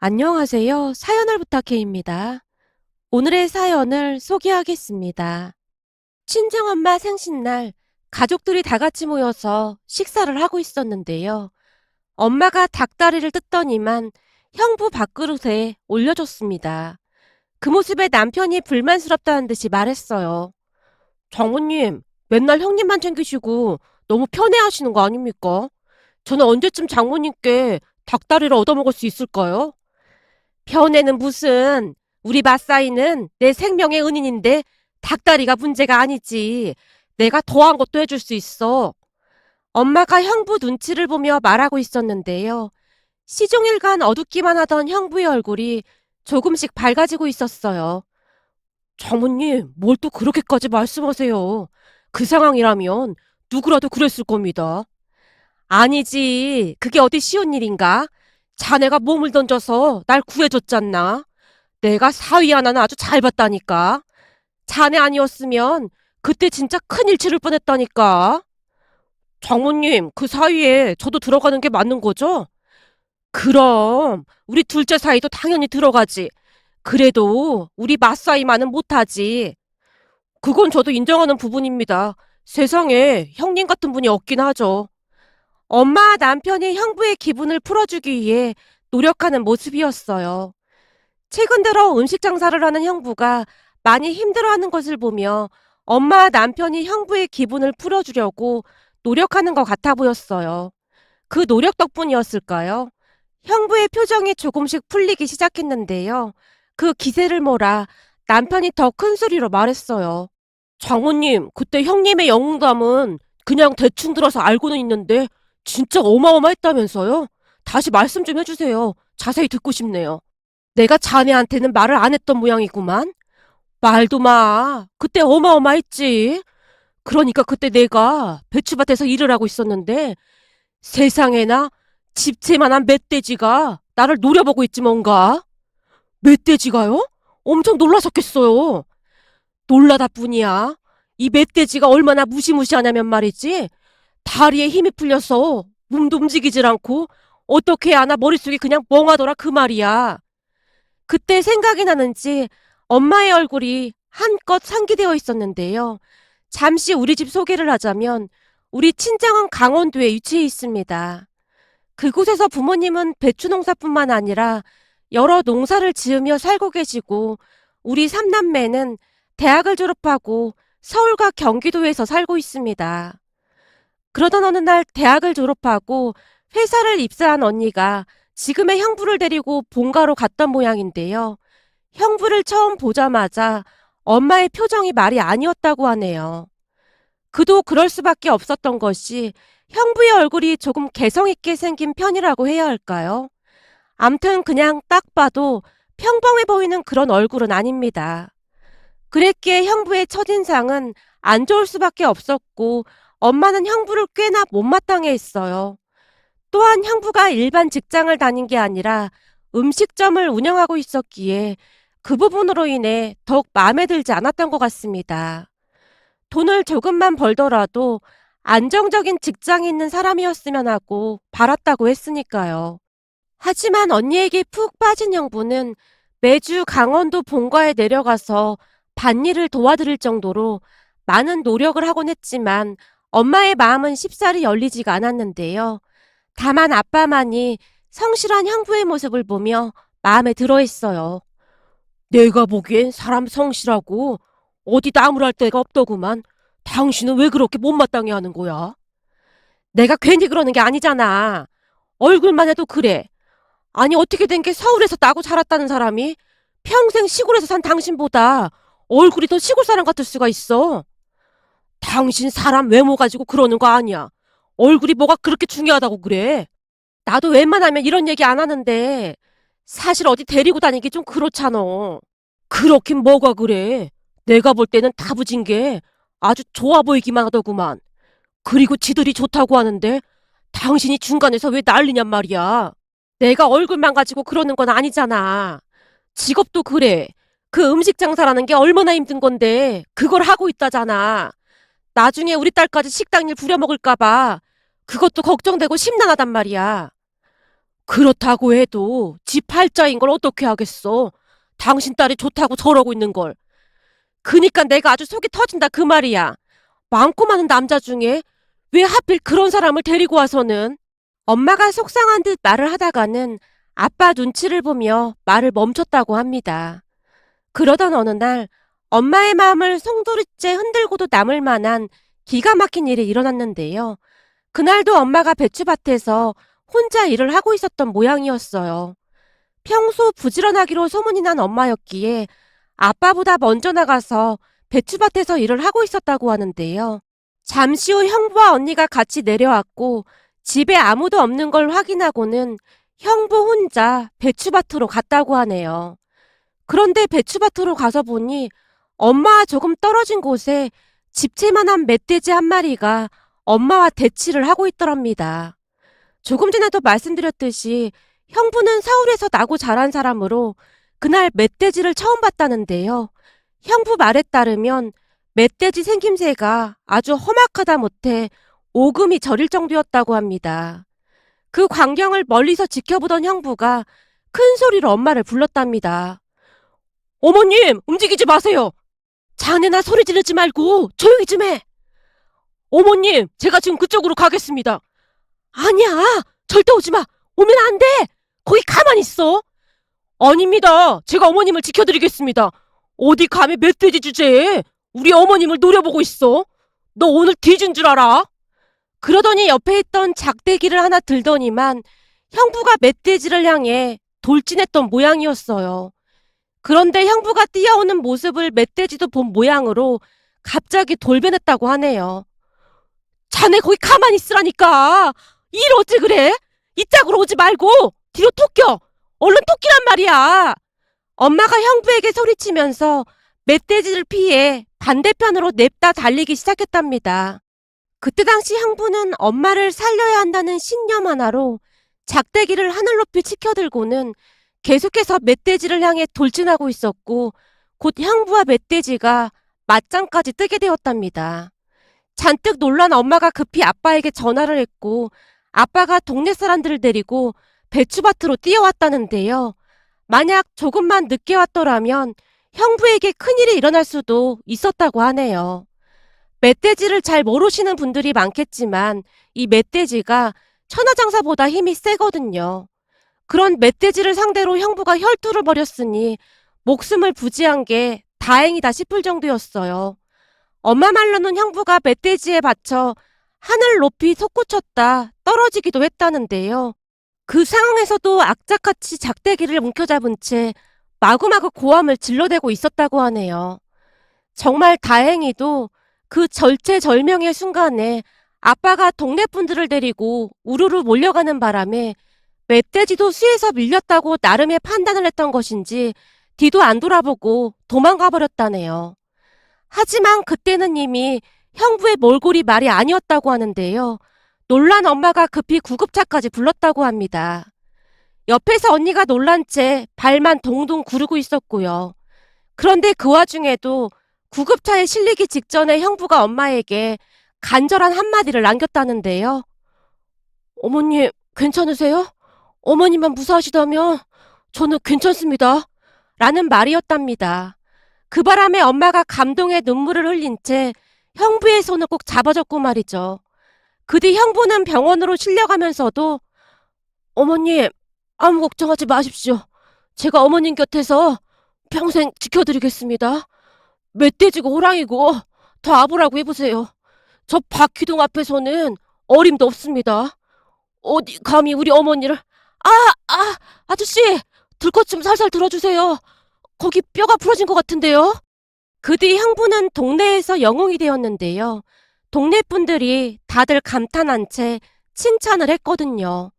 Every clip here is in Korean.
안녕하세요. 사연을 부탁해입니다. 오늘의 사연을 소개하겠습니다. 친정엄마 생신날 가족들이 다 같이 모여서 식사를 하고 있었는데요. 엄마가 닭다리를 뜯더니만 형부 밥그릇에 올려줬습니다. 그 모습에 남편이 불만스럽다는 듯이 말했어요. 장모님, 맨날 형님만 챙기시고 너무 편해하시는 거 아닙니까? 저는 언제쯤 장모님께 닭다리를 얻어먹을 수 있을까요? 편애는 무슨 우리 마사이는 내 생명의 은인인데 닭다리가 문제가 아니지. 내가 더한 것도 해줄 수 있어. 엄마가 형부 눈치를 보며 말하고 있었는데요. 시종일관 어둡기만 하던 형부의 얼굴이 조금씩 밝아지고 있었어요. 장모님, 뭘 또 그렇게까지 말씀하세요. 그 상황이라면 누구라도 그랬을 겁니다. 아니지. 그게 어디 쉬운 일인가? 자네가 몸을 던져서 날 구해줬잖나. 내가 사위 하나는 아주 잘 봤다니까. 자네 아니었으면 그때 진짜 큰일 치를 뻔했다니까. 장모님, 그 사이에 저도 들어가는 게 맞는 거죠? 그럼 우리 둘째 사이도 당연히 들어가지. 그래도 우리 맞사이만은 못하지. 그건 저도 인정하는 부분입니다. 세상에 형님 같은 분이 없긴 하죠. 엄마와 남편이 형부의 기분을 풀어주기 위해 노력하는 모습이었어요. 최근 들어 음식 장사를 하는 형부가 많이 힘들어하는 것을 보며 엄마와 남편이 형부의 기분을 풀어주려고 노력하는 것 같아 보였어요. 그 노력 덕분이었을까요? 형부의 표정이 조금씩 풀리기 시작했는데요. 그 기세를 몰아 남편이 더 큰 소리로 말했어요. 장모님, 그때 형님의 영웅담은 그냥 대충 들어서 알고는 있는데 진짜 어마어마했다면서요? 다시 말씀 좀 해주세요. 자세히 듣고 싶네요. 내가 자네한테는 말을 안 했던 모양이구만. 말도 마. 그때 어마어마했지. 그러니까 그때 내가 배추밭에서 일을 하고 있었는데 세상에나 집채만한 멧돼지가 나를 노려보고 있지 뭔가. 멧돼지가요? 엄청 놀라셨겠어요. 놀라다 뿐이야. 이 멧돼지가 얼마나 무시무시하냐면 말이지. 다리에 힘이 풀려서 몸도 움직이질 않고 어떻게 해야 하나 머릿속이 그냥 멍하더라 그 말이야. 그때 생각이 나는지 엄마의 얼굴이 한껏 상기되어 있었는데요. 잠시 우리 집 소개를 하자면 우리 친정은 강원도에 위치해 있습니다. 그곳에서 부모님은 배추 농사뿐만 아니라 여러 농사를 지으며 살고 계시고 우리 삼남매는 대학을 졸업하고 서울과 경기도에서 살고 있습니다. 그러던 어느 날 대학을 졸업하고 회사를 입사한 언니가 지금의 형부를 데리고 본가로 갔던 모양인데요. 형부를 처음 보자마자 엄마의 표정이 말이 아니었다고 하네요. 그도 그럴 수밖에 없었던 것이 형부의 얼굴이 조금 개성있게 생긴 편이라고 해야 할까요? 암튼 그냥 딱 봐도 평범해 보이는 그런 얼굴은 아닙니다. 그랬기에 형부의 첫인상은 안 좋을 수밖에 없었고 엄마는 형부를 꽤나 못마땅해 했어요. 또한 형부가 일반 직장을 다닌 게 아니라 음식점을 운영하고 있었기에 그 부분으로 인해 더욱 마음에 들지 않았던 것 같습니다. 돈을 조금만 벌더라도 안정적인 직장이 있는 사람이었으면 하고 바랐다고 했으니까요. 하지만 언니에게 푹 빠진 형부는 매주 강원도 본가에 내려가서 밭일을 도와드릴 정도로 많은 노력을 하곤 했지만 엄마의 마음은 쉽사리 열리지가 않았는데요. 다만 아빠만이 성실한 형부의 모습을 보며 마음에 들어 했어요. 내가 보기엔 사람 성실하고 어디 나무랄 데가 없더구만. 당신은 왜 그렇게 못마땅해 하는 거야? 내가 괜히 그러는 게 아니잖아. 얼굴만 해도 그래. 아니 어떻게 된 게 서울에서 나고 자랐다는 사람이 평생 시골에서 산 당신보다 얼굴이 더 시골 사람 같을 수가 있어. 당신 사람 외모 가지고 그러는 거 아니야. 얼굴이 뭐가 그렇게 중요하다고 그래. 나도 웬만하면 이런 얘기 안 하는데 사실 어디 데리고 다니기 좀 그렇잖아. 그렇긴 뭐가 그래. 내가 볼 때는 다부진 게 아주 좋아 보이기만 하더구만. 그리고 지들이 좋다고 하는데 당신이 중간에서 왜 난리냔 말이야. 내가 얼굴만 가지고 그러는 건 아니잖아. 직업도 그래. 그 음식 장사라는 게 얼마나 힘든 건데 그걸 하고 있다잖아. 나중에 우리 딸까지 식당 일 부려먹을까봐 그것도 걱정되고 심란하단 말이야. 그렇다고 해도 지 팔자인 걸 어떻게 하겠어. 당신 딸이 좋다고 저러고 있는 걸. 그니까 내가 아주 속이 터진다 그 말이야. 많고 많은 남자 중에 왜 하필 그런 사람을 데리고 와서는 엄마가 속상한 듯 말을 하다가는 아빠 눈치를 보며 말을 멈췄다고 합니다. 그러던 어느 날 엄마의 마음을 송두리째 흔들고도 남을 만한 기가 막힌 일이 일어났는데요. 그날도 엄마가 배추밭에서 혼자 일을 하고 있었던 모양이었어요. 평소 부지런하기로 소문이 난 엄마였기에 아빠보다 먼저 나가서 배추밭에서 일을 하고 있었다고 하는데요. 잠시 후 형부와 언니가 같이 내려왔고 집에 아무도 없는 걸 확인하고는 형부 혼자 배추밭으로 갔다고 하네요. 그런데 배추밭으로 가서 보니 엄마와 조금 떨어진 곳에 집채만한 멧돼지 한 마리가 엄마와 대치를 하고 있더랍니다. 조금 전에도 말씀드렸듯이 형부는 서울에서 나고 자란 사람으로 그날 멧돼지를 처음 봤다는데요. 형부 말에 따르면 멧돼지 생김새가 아주 험악하다 못해 오금이 저릴 정도였다고 합니다. 그 광경을 멀리서 지켜보던 형부가 큰 소리로 엄마를 불렀답니다. 어머님, 움직이지 마세요. 자네나 소리 지르지 말고 조용히 좀 해. 어머님, 제가 지금 그쪽으로 가겠습니다. 아니야, 절대 오지 마. 오면 안 돼. 거기 가만히 있어. 아닙니다. 제가 어머님을 지켜드리겠습니다. 어디 감히 멧돼지 주제에 우리 어머님을 노려보고 있어. 너 오늘 뒤진 줄 알아? 그러더니 옆에 있던 작대기를 하나 들더니만 형부가 멧돼지를 향해 돌진했던 모양이었어요. 그런데 형부가 뛰어오는 모습을 멧돼지도 본 모양으로 갑자기 돌변했다고 하네요. 자네 거기 가만히 있으라니까. 일 어찌 그래? 이쪽으로 오지 말고 뒤로 톡겨. 얼른 톡기란 말이야. 엄마가 형부에게 소리치면서 멧돼지를 피해 반대편으로 냅다 달리기 시작했답니다. 그때 당시 형부는 엄마를 살려야 한다는 신념 하나로 작대기를 하늘 높이 치켜들고는 계속해서 멧돼지를 향해 돌진하고 있었고 곧 형부와 멧돼지가 맞짱까지 뜨게 되었답니다. 잔뜩 놀란 엄마가 급히 아빠에게 전화를 했고 아빠가 동네 사람들을 데리고 배추밭으로 뛰어왔다는데요. 만약 조금만 늦게 왔더라면 형부에게 큰일이 일어날 수도 있었다고 하네요. 멧돼지를 잘 모르시는 분들이 많겠지만 이 멧돼지가 천하장사보다 힘이 세거든요. 그런 멧돼지를 상대로 형부가 혈투를 벌였으니 목숨을 부지한 게 다행이다 싶을 정도였어요. 엄마 말로는 형부가 멧돼지에 받쳐 하늘 높이 솟구쳤다 떨어지기도 했다는데요. 그 상황에서도 악착같이 작대기를 움켜잡은 채 마구마구 고함을 질러대고 있었다고 하네요. 정말 다행히도 그 절체절명의 순간에 아빠가 동네 분들을 데리고 우르르 몰려가는 바람에 멧돼지도 수에서 밀렸다고 나름의 판단을 했던 것인지 뒤도 안 돌아보고 도망가 버렸다네요. 하지만 그때는 이미 형부의 몰골이 말이 아니었다고 하는데요. 놀란 엄마가 급히 구급차까지 불렀다고 합니다. 옆에서 언니가 놀란 채 발만 동동 구르고 있었고요. 그런데 그 와중에도 구급차에 실리기 직전에 형부가 엄마에게 간절한 한마디를 남겼다는데요. 어머님, 괜찮으세요? 어머님만 무사하시다면 저는 괜찮습니다. 라는 말이었답니다. 그 바람에 엄마가 감동의 눈물을 흘린 채 형부의 손을 꼭 잡아줬고 말이죠. 그 뒤 형부는 병원으로 실려가면서도 어머님, 아무 걱정하지 마십시오. 제가 어머님 곁에서 평생 지켜드리겠습니다. 멧돼지고 호랑이고 더 아부라고 해보세요. 저 박휘동 앞에서는 어림도 없습니다. 어디 감히 우리 어머니를 아, 아, 아저씨 들것 좀 살살 들어주세요. 거기 뼈가 부러진 것 같은데요. 그 뒤 형부는 동네에서 영웅이 되었는데요. 동네 분들이 다들 감탄한 채 칭찬을 했거든요.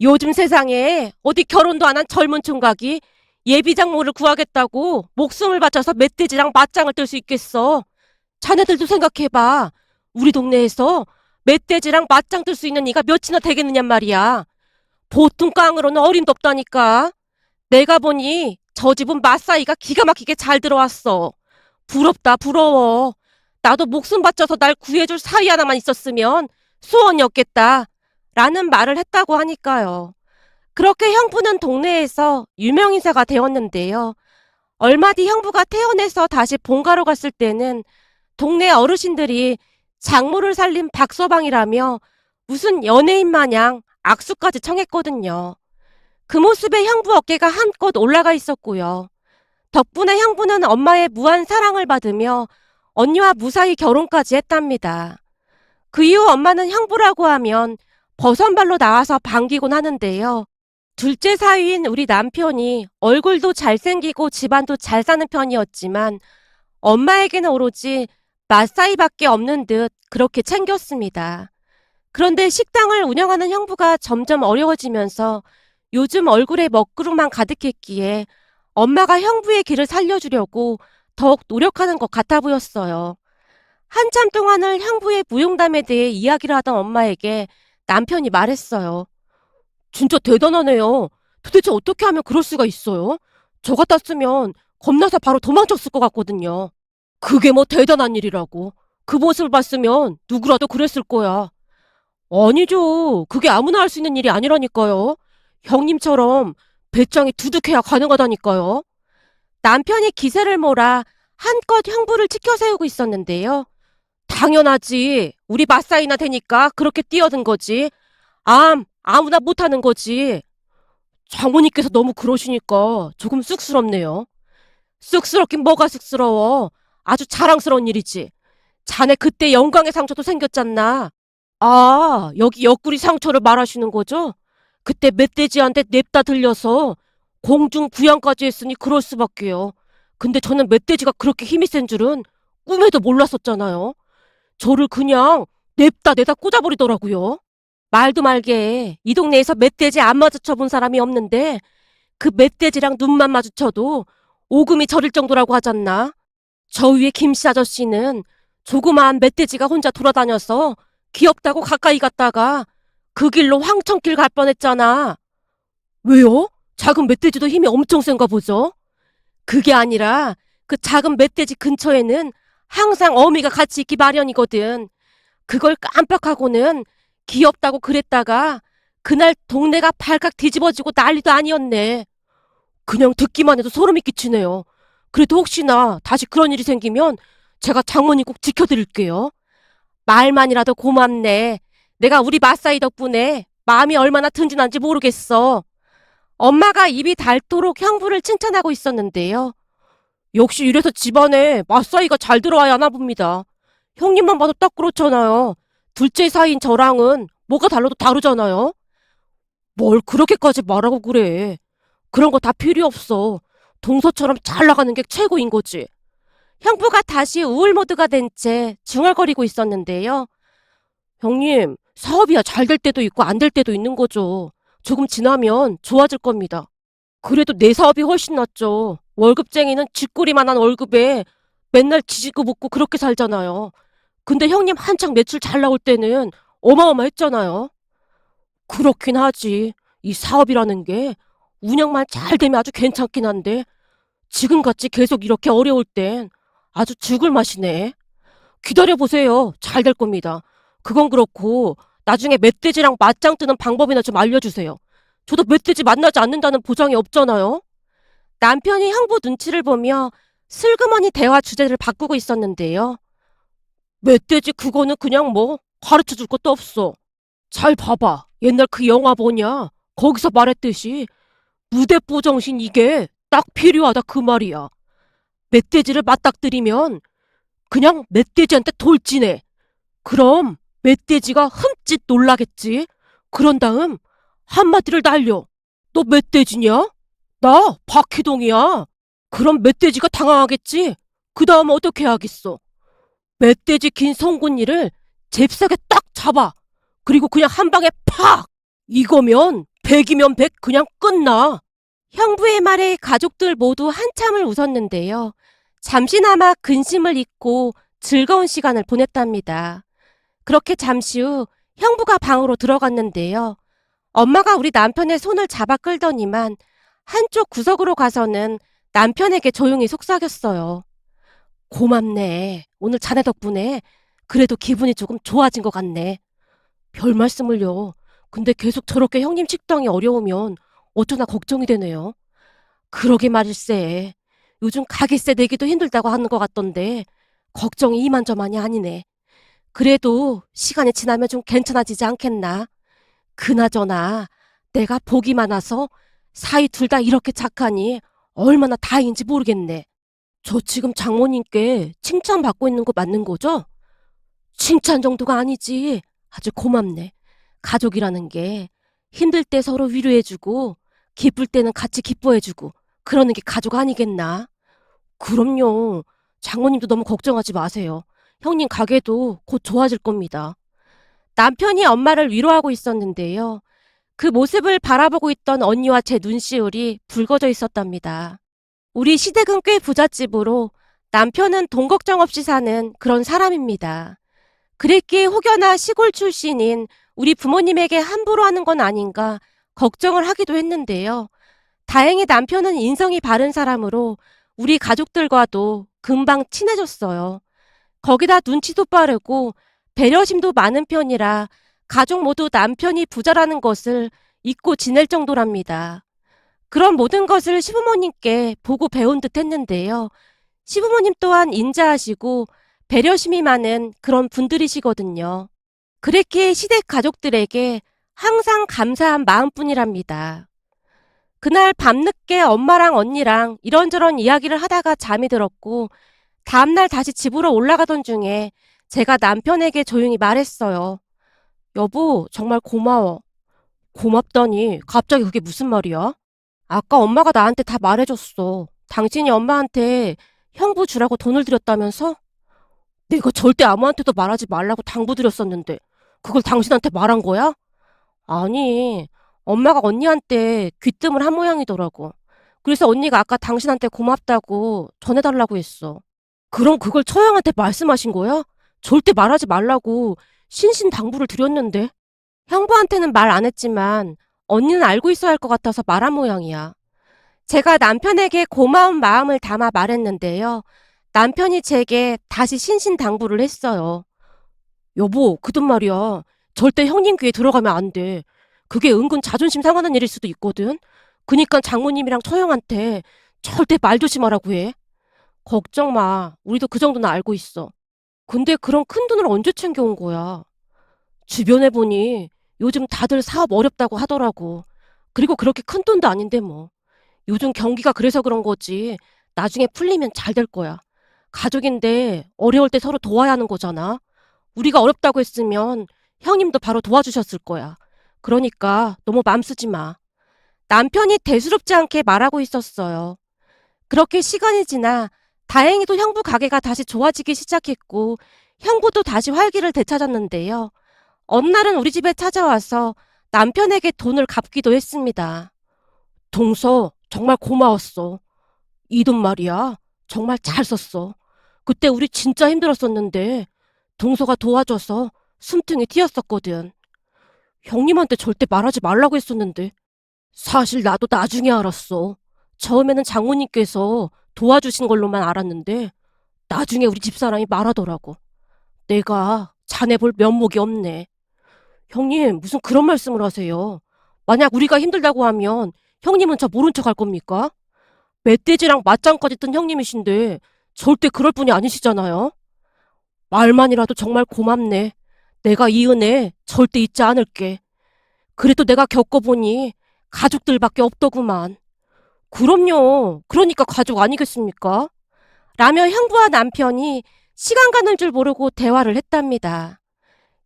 요즘 세상에 어디 결혼도 안 한 젊은 총각이 예비장모를 구하겠다고 목숨을 바쳐서 멧돼지랑 맞짱을 뜰 수 있겠어. 자네들도 생각해봐. 우리 동네에서 멧돼지랑 맞짱 뜰 수 있는 이가 몇이나 되겠느냔 말이야. 보통 깡으로는 어림도 없다니까. 내가 보니 저 집은 마사이가 기가 막히게 잘 들어왔어. 부럽다, 부러워. 나도 목숨 바쳐서 날 구해줄 사위 하나만 있었으면 소원이 없겠다. 라는 말을 했다고 하니까요. 그렇게 형부는 동네에서 유명인사가 되었는데요. 얼마 뒤 형부가 퇴원해서 다시 본가로 갔을 때는 동네 어르신들이 장모를 살린 박서방이라며 무슨 연예인 마냥 악수까지 청했거든요. 그 모습에 형부 어깨가 한껏 올라가 있었고요. 덕분에 형부는 엄마의 무한 사랑을 받으며 언니와 무사히 결혼까지 했답니다. 그 이후 엄마는 형부라고 하면 버선발로 나와서 반기곤 하는데요. 둘째 사위인 우리 남편이 얼굴도 잘생기고 집안도 잘 사는 편이었지만 엄마에게는 오로지 맛사이밖에 없는 듯 그렇게 챙겼습니다. 그런데 식당을 운영하는 형부가 점점 어려워지면서 요즘 얼굴에 먹구름만 가득했기에 엄마가 형부의 길을 살려주려고 더욱 노력하는 것 같아 보였어요. 한참 동안을 형부의 무용담에 대해 이야기를 하던 엄마에게 남편이 말했어요. 진짜 대단하네요. 도대체 어떻게 하면 그럴 수가 있어요? 저 같았으면 겁나서 바로 도망쳤을 것 같거든요. 그게 뭐 대단한 일이라고. 그 모습을 봤으면 누구라도 그랬을 거야. 아니죠. 그게 아무나 할 수 있는 일이 아니라니까요. 형님처럼 배짱이 두둑해야 가능하다니까요. 남편이 기세를 몰아 한껏 형부를 치켜 세우고 있었는데요. 당연하지. 우리 맞사이나 되니까 그렇게 뛰어든 거지. 암, 아무나 못하는 거지. 장모님께서 너무 그러시니까 조금 쑥스럽네요. 쑥스럽긴 뭐가 쑥스러워. 아주 자랑스러운 일이지. 자네 그때 영광의 상처도 생겼잖나. 아, 여기 옆구리 상처를 말하시는 거죠? 그때 멧돼지한테 냅다 들려서 공중 부양까지 했으니 그럴 수밖에요. 근데 저는 멧돼지가 그렇게 힘이 센 줄은 꿈에도 몰랐었잖아요. 저를 그냥 냅다 내다 꽂아버리더라고요. 말도 말게 이 동네에서 멧돼지 안 마주쳐 본 사람이 없는데 그 멧돼지랑 눈만 마주쳐도 오금이 저릴 정도라고 하잖나. 저 위에 김씨 아저씨는 조그마한 멧돼지가 혼자 돌아다녀서 귀엽다고 가까이 갔다가 그 길로 황천길 갈 뻔했잖아. 왜요? 작은 멧돼지도 힘이 엄청 센가 보죠? 그게 아니라 그 작은 멧돼지 근처에는 항상 어미가 같이 있기 마련이거든. 그걸 깜빡하고는 귀엽다고 그랬다가 그날 동네가 발칵 뒤집어지고 난리도 아니었네. 그냥 듣기만 해도 소름이 끼치네요. 그래도 혹시나 다시 그런 일이 생기면 제가 장모님 꼭 지켜드릴게요. 말만이라도 고맙네. 내가 우리 마사이 덕분에 마음이 얼마나 든든한지 모르겠어. 엄마가 입이 닳도록 형부를 칭찬하고 있었는데요. 역시 이래서 집안에 마사이가 잘 들어와야 하나 봅니다. 형님만 봐도 딱 그렇잖아요. 둘째 사이인 저랑은 뭐가 달라도 다르잖아요. 뭘 그렇게까지 말하고 그래. 그런 거 다 필요 없어. 동서처럼 잘 나가는 게 최고인 거지. 형부가 다시 우울 모드가 된 채 중얼거리고 있었는데요. 형님, 사업이야 잘 될 때도 있고 안 될 때도 있는 거죠. 조금 지나면 좋아질 겁니다. 그래도 내 사업이 훨씬 낫죠. 월급쟁이는 쥐꼬리만한 월급에 맨날 지지고 볶고 그렇게 살잖아요. 근데 형님 한창 매출 잘 나올 때는 어마어마했잖아요. 그렇긴 하지. 이 사업이라는 게 운영만 잘 되면 아주 괜찮긴 한데 지금같이 계속 이렇게 어려울 땐 아주 죽을 맛이네. 기다려보세요. 잘 될 겁니다. 그건 그렇고 나중에 멧돼지랑 맞짱 뜨는 방법이나 좀 알려주세요. 저도 멧돼지 만나지 않는다는 보장이 없잖아요. 남편이 형부 눈치를 보며 슬그머니 대화 주제를 바꾸고 있었는데요. 멧돼지 그거는 그냥 뭐 가르쳐 줄 것도 없어. 잘 봐봐. 옛날 그 영화 뭐냐? 거기서 말했듯이 무대뽀 정신 이게 딱 필요하다 그 말이야. 멧돼지를 맞닥뜨리면 그냥 멧돼지한테 돌진해. 그럼 멧돼지가 흠칫 놀라겠지. 그런 다음 한마디를 날려. 너 멧돼지냐? 나 박희동이야. 그럼 멧돼지가 당황하겠지. 그 다음 어떻게 하겠어? 멧돼지 긴 송곳니를 잽싸게 딱 잡아. 그리고 그냥 한 방에 팍! 이거면 백이면 백 그냥 끝나. 형부의 말에 가족들 모두 한참을 웃었는데요. 잠시나마 근심을 잊고 즐거운 시간을 보냈답니다. 그렇게 잠시 후 형부가 방으로 들어갔는데요. 엄마가 우리 남편의 손을 잡아 끌더니만 한쪽 구석으로 가서는 남편에게 조용히 속삭였어요. 고맙네. 오늘 자네 덕분에 그래도 기분이 조금 좋아진 것 같네. 별 말씀을요. 근데 계속 저렇게 형님 식당이 어려우면 어쩌나 걱정이 되네요. 그러게 말일세. 요즘 가게세 내기도 힘들다고 하는 것 같던데 걱정이 이만저만이 아니네. 그래도 시간이 지나면 좀 괜찮아지지 않겠나? 그나저나 내가 복이 많아서 사이 둘 다 이렇게 착하니 얼마나 다행인지 모르겠네. 저 지금 장모님께 칭찬받고 있는 거 맞는 거죠? 칭찬 정도가 아니지. 아주 고맙네. 가족이라는 게 힘들 때 서로 위로해주고 기쁠 때는 같이 기뻐해주고 그러는 게 가족 아니겠나? 그럼요. 장모님도 너무 걱정하지 마세요. 형님 가게도 곧 좋아질 겁니다. 남편이 엄마를 위로하고 있었는데요. 그 모습을 바라보고 있던 언니와 제 눈시울이 붉어져 있었답니다. 우리 시댁은 꽤 부잣집으로 남편은 돈 걱정 없이 사는 그런 사람입니다. 그랬기에 혹여나 시골 출신인 우리 부모님에게 함부로 하는 건 아닌가 걱정을 하기도 했는데요. 다행히 남편은 인성이 바른 사람으로 우리 가족들과도 금방 친해졌어요. 거기다 눈치도 빠르고 배려심도 많은 편이라 가족 모두 남편이 부자라는 것을 잊고 지낼 정도랍니다. 그런 모든 것을 시부모님께 보고 배운 듯 했는데요. 시부모님 또한 인자하시고 배려심이 많은 그런 분들이시거든요. 그랬기에 시댁 가족들에게 항상 감사한 마음뿐이랍니다. 그날 밤늦게 엄마랑 언니랑 이런저런 이야기를 하다가 잠이 들었고 다음날 다시 집으로 올라가던 중에 제가 남편에게 조용히 말했어요. 여보, 정말 고마워. 고맙다니, 갑자기 그게 무슨 말이야? 아까 엄마가 나한테 다 말해줬어. 당신이 엄마한테 형부 주라고 돈을 드렸다면서? 내가 절대 아무한테도 말하지 말라고 당부드렸었는데, 그걸 당신한테 말한 거야? 아니, 엄마가 언니한테 귀뜸을 한 모양이더라고. 그래서 언니가 아까 당신한테 고맙다고 전해달라고 했어. 그럼 그걸 처형한테 말씀하신 거야? 절대 말하지 말라고 신신당부를 드렸는데. 형부한테는 말 안 했지만 언니는 알고 있어야 할 것 같아서 말한 모양이야. 제가 남편에게 고마운 마음을 담아 말했는데요. 남편이 제게 다시 신신당부를 했어요. 여보, 그돈 말이야. 절대 형님 귀에 들어가면 안 돼. 그게 은근 자존심 상하는 일일 수도 있거든. 그니까 장모님이랑 처형한테 절대 말 조심하라고 해. 걱정 마. 우리도 그 정도는 알고 있어. 근데 그런 큰 돈을 언제 챙겨온 거야? 주변에 보니 요즘 다들 사업 어렵다고 하더라고. 그리고 그렇게 큰 돈도 아닌데 뭐. 요즘 경기가 그래서 그런 거지. 나중에 풀리면 잘 될 거야. 가족인데 어려울 때 서로 도와야 하는 거잖아. 우리가 어렵다고 했으면 형님도 바로 도와주셨을 거야. 그러니까 너무 맘 쓰지 마. 남편이 대수롭지 않게 말하고 있었어요. 그렇게 시간이 지나 다행히도 형부 가게가 다시 좋아지기 시작했고 형부도 다시 활기를 되찾았는데요. 어느 날은 우리 집에 찾아와서 남편에게 돈을 갚기도 했습니다. 동서 정말 고마웠어. 이 돈 말이야. 정말 잘 썼어. 그때 우리 진짜 힘들었었는데 동서가 도와줘서 숨통이 튀었었거든. 형님한테 절대 말하지 말라고 했었는데 사실 나도 나중에 알았어. 처음에는 장모님께서 도와주신 걸로만 알았는데 나중에 우리 집사람이 말하더라고. 내가 자네 볼 면목이 없네. 형님 무슨 그런 말씀을 하세요. 만약 우리가 힘들다고 하면 형님은 저 모른 척 할 겁니까? 멧돼지랑 맞짱까지 뜬 형님이신데 절대 그럴 분이 아니시잖아요. 말만이라도 정말 고맙네. 내가 이 은혜 절대 잊지 않을게. 그래도 내가 겪어보니 가족들밖에 없더구만. 그럼요. 그러니까 가족 아니겠습니까? 라며 형부와 남편이 시간 가는 줄 모르고 대화를 했답니다.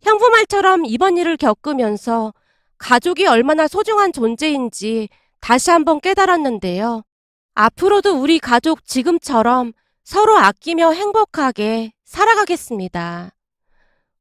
형부 말처럼 이번 일을 겪으면서 가족이 얼마나 소중한 존재인지 다시 한번 깨달았는데요. 앞으로도 우리 가족 지금처럼 서로 아끼며 행복하게 살아가겠습니다.